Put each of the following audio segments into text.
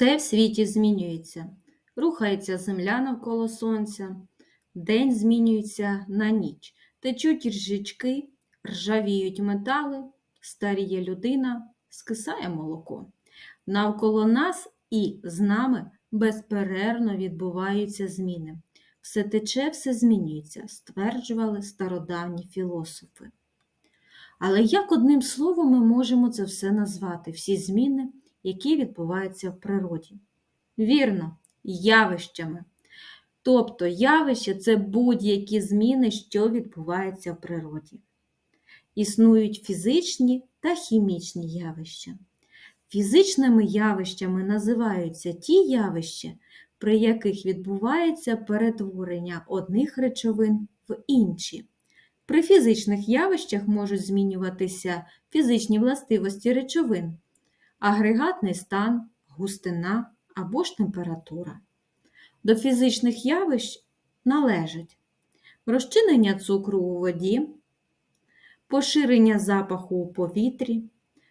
Все в світі змінюється. Рухається земля навколо сонця, день змінюється на ніч. Течуть ржички, ржавіють метали, старіє людина, скисає молоко. Навколо нас і з нами безперервно відбуваються зміни. Все тече, все змінюється, стверджували стародавні філософи. Але як одним словом ми можемо це все назвати, всі зміни, які відбуваються в природі? Вірно, явищами. Тобто явище це будь-які зміни, що відбуваються в природі. Існують фізичні та хімічні явища. Фізичними явищами називаються ті явища, при яких відбувається перетворення одних речовин в інші. При фізичних явищах можуть змінюватися фізичні властивості речовин, агрегатний стан, густина або ж температура. До фізичних явищ належать розчинення цукру у воді, поширення запаху у повітрі,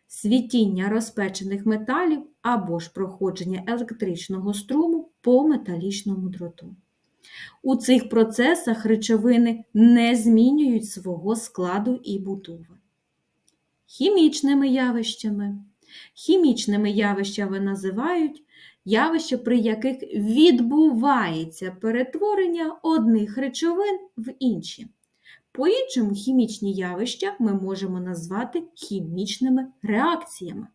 світіння розпечених металів або ж проходження електричного струму по металічному дроту. У цих процесах речовини не змінюють свого складу і будови. Хімічними явищами. Хімічними явищами називають явища, при яких відбувається перетворення одних речовин в інші. По-іншому хімічні явища ми можемо назвати хімічними реакціями.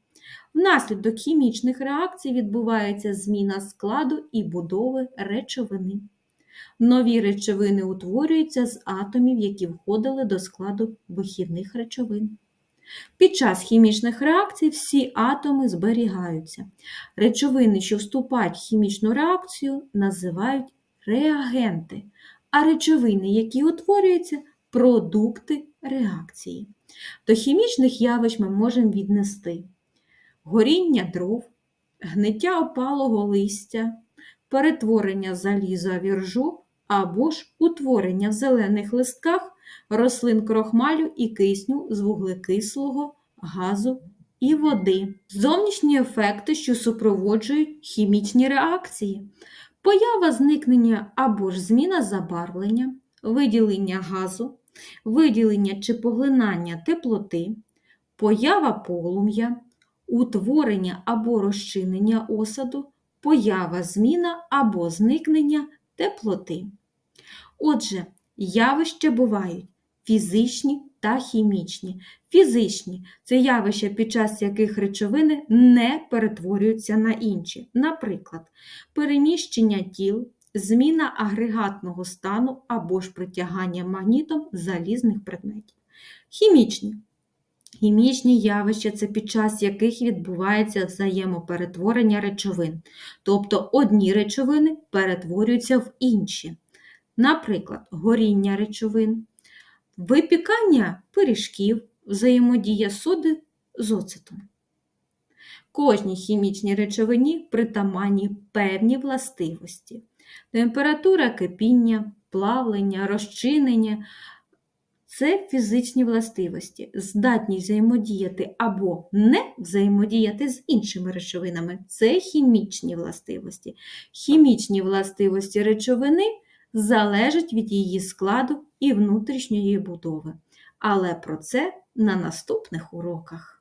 Внаслідок хімічних реакцій відбувається зміна складу і будови речовини. Нові речовини утворюються з атомів, які входили до складу вихідних речовин. Під час хімічних реакцій всі атоми зберігаються. Речовини, що вступають в хімічну реакцію, називають реагенти, а речовини, які утворюються, продукти реакції. До хімічних явищ ми можемо віднести горіння дров, гниття опалого листя, перетворення заліза в іржу або ж утворення в зелених листках рослин крохмалю і кисню з вуглекислого газу і води. Зовнішні ефекти, що супроводжують хімічні реакції, поява зникнення або ж зміна забарвлення, виділення газу, виділення чи поглинання теплоти, поява полум'я, утворення або розчинення осаду, поява зміна або зникнення теплоти. Отже, явища бувають фізичні та хімічні. Фізичні це явища, під час яких речовини не перетворюються на інші. Наприклад, переміщення тіл, зміна агрегатного стану або ж притягання магнітом залізних предметів. Хімічні. Хімічні явища це під час яких відбувається взаємоперетворення речовин, тобто одні речовини перетворюються в інші. Наприклад, горіння речовин, випікання пиріжків, взаємодія соди з оцетом. Кожній хімічній речовині притаманні певні властивості. Температура кипіння, плавлення, розчинення це фізичні властивості, здатність взаємодіяти або не взаємодіяти з іншими речовинами це хімічні властивості. Хімічні властивості речовини залежать від її складу і внутрішньої будови. Але про це на наступних уроках.